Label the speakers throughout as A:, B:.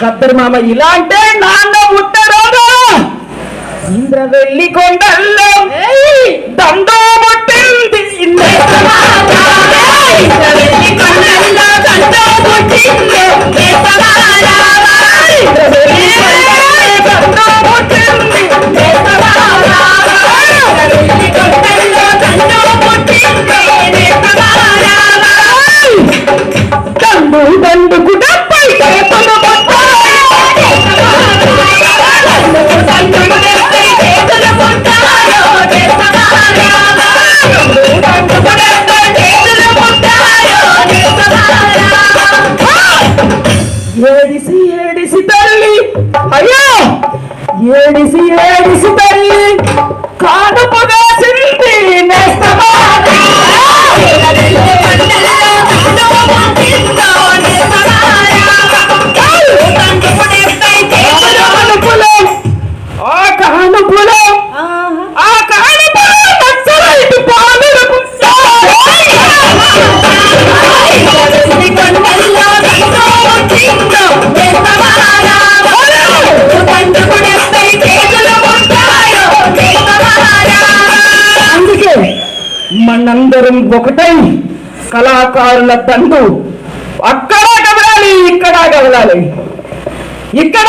A: ಕಬ್ಬರ್ ಮಾಮ ಇಲಾಂಟೆ ನಾನ ಉತ್ತರಾದ ಇಂದ್ರ ಬೆಳ್ಳಿ ಕೊಂಡಲ್ಲ ದಂಡೋ ಮುಟ್ಟಿಂದಿ ಇಂದ್ರ ಬೆಳ್ಳಿ ಕೊಂಡಲ್ಲ ದಂಡೋ ಮುಟ್ಟಿಂದೆ ఏడిసి ఏడిసి తల్లి కానుపుగా మనందరం ఒకటై కళాకారుల తండ్రు అక్కడ కదలాలి ఇక్కడ కదలాలి ఇక్కడ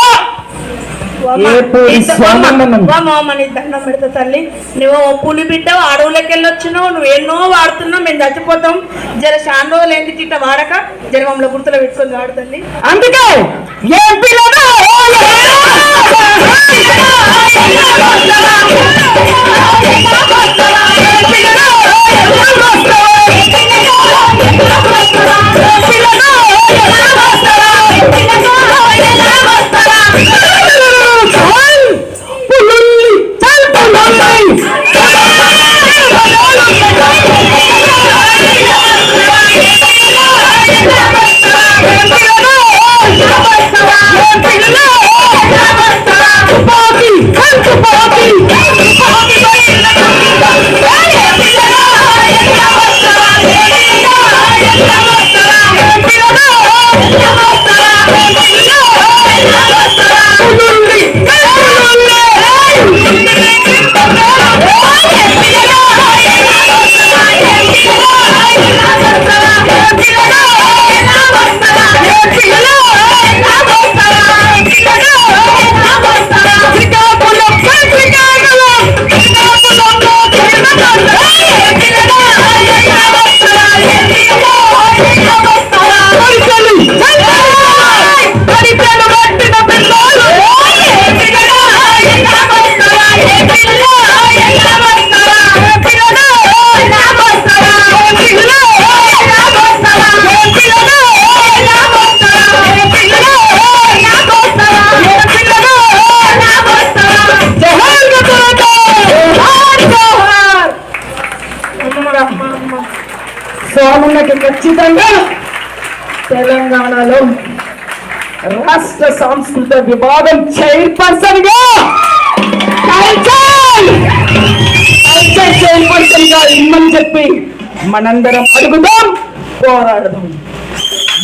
B: దండం పెడతా తల్లి. నువ్వు పులి బిడ్డ అడవులకి వెళ్ళొచ్చినావు నువ్వు ఎన్నో వాడుతున్నావు మేము చచ్చిపోతాం. జర రోజులు ఎందుకు ఇట్లా వాడక? మమ్మల్ని గుర్తులో పెట్టుకొని వాడు తల్లి.
A: అందుకే ఏ పిల్లలు ఖచ్చితంగా తెలంగాణలో రాష్ట్ర సాంస్కృతిక విభాగం చైర్పర్సన్గా కల్చర్ చైర్పర్సన్గా ఇమ్మని చెప్పి మనందరం అడుగుదాం పోరాడదాం.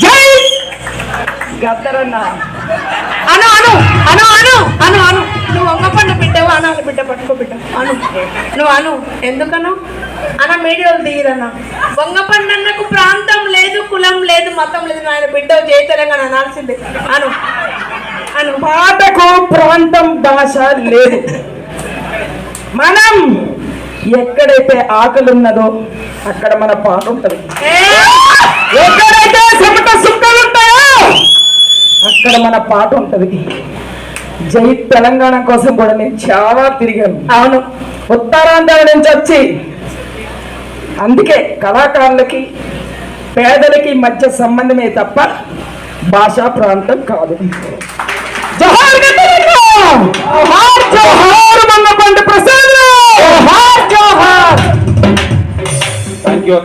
A: జై గద్దరన్న!
B: అను అను అను అను అను అను. నువ్వు ఒక్క పండు బిడ్డవు అనాలి బిడ్డ పట్టుకో బిడ్డ. అను. నువ్వు అను. ఎందుకను? అన్న మీడియాలు దిగిరన్న బొంగ పండన్నకు ప్రాంతం లేదు కులం లేదు మతం లేదు ఆయన బిడ్డ జయ తెలంగాణ అనాల్సిందే. అను. అను.
A: పాటకు ప్రాంతం భాష లేదు. మనం ఎక్కడైతే ఆకలి ఉన్నదో అక్కడ మన పాట ఉంటది.
B: ఏ!
A: ఎక్కడైతే చెమట సుక్కలు ఉంటాయో అక్కడ మన పాట ఉంటది. జై తెలంగాణ కోసం కూడా నేను చాలా తిరిగాను. అవును. ఉత్తరాంధ్ర నుంచి వచ్చి అందుకే కళాకారులకి పేదలకి మధ్య సంబంధమే తప్ప భాషా ప్రాంతం కాదు. జోహార్ గద్దరన్న! జోహార్! జోహార్ మంగపండి ప్రసాద్ జోహార్ జోహార్!
C: Thank you